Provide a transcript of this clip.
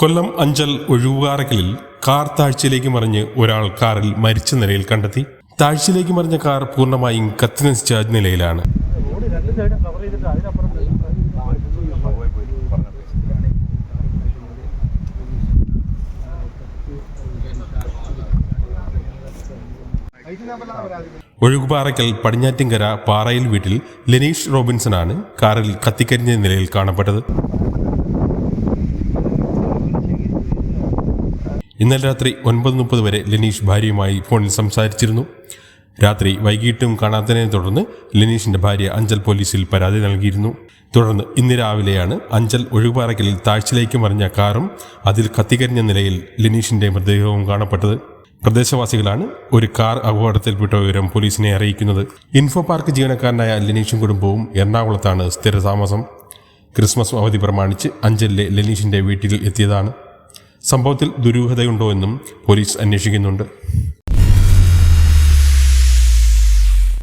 Kollam Anchal ഒഴിവുകാറക്കലിൽ car താഴ്ചയിലേക്ക് മറിഞ്ഞ് ഒരാൾ കാറിൽ മരിച്ച നിലയിൽ കണ്ടെത്തി. താഴ്ചയിലേക്ക് മറിഞ്ഞ കാർ പൂർണമായും കത്തിനശിച്ച നിലയിലാണ്. ഒഴുകുപാറയ്ക്കൽ പടിഞ്ഞാറ്റിങ്കര പാറയിൽ വീട്ടിൽ ലിനീഷ് റോബിൻസൺ ആണ് കാറിൽ കത്തിക്കരിഞ്ഞ നിലയിൽ കാണപ്പെട്ടത്. ഇന്നലെ രാത്രി ഒൻപത് മുപ്പത് വരെ ലിനീഷ് ഭാര്യയുമായി ഫോണിൽ സംസാരിച്ചിരുന്നു. രാത്രി വൈകിട്ടും കാണാത്തതിനെ തുടർന്ന് ലിനീഷിന്റെ ഭാര്യ അഞ്ചൽ പോലീസിൽ പരാതി നൽകിയിരുന്നു. തുടർന്ന് ഇന്ന് രാവിലെയാണ് അഞ്ചൽ ഒഴുകുപാറയ്ക്കൽ താഴ്ചയിലേക്ക് മറിഞ്ഞ കാറും അതിൽ കത്തിക്കരിഞ്ഞ നിലയിൽ ലിനീഷിന്റെ മൃതദേഹവും കാണപ്പെട്ടത്. പ്രദേശവാസികളാണ് ഒരു കാർ അപകടത്തിൽപ്പെട്ട വിവരം പോലീസിനെ അറിയിക്കുന്നത്. ഇൻഫോ പാർക്ക് ജീവനക്കാരനായ ലിനീഷും കുടുംബവും എറണാകുളത്താണ് സ്ഥിരതാമസം. ക്രിസ്മസ് അവധി പ്രമാണിച്ച് അഞ്ചലിലെ ലിനീഷിന്റെ വീട്ടിൽ എത്തിയതാണ്. സംഭവത്തിൽ ദുരൂഹതയുണ്ടോ എന്നും പോലീസ് അന്വേഷിക്കുന്നുണ്ട്.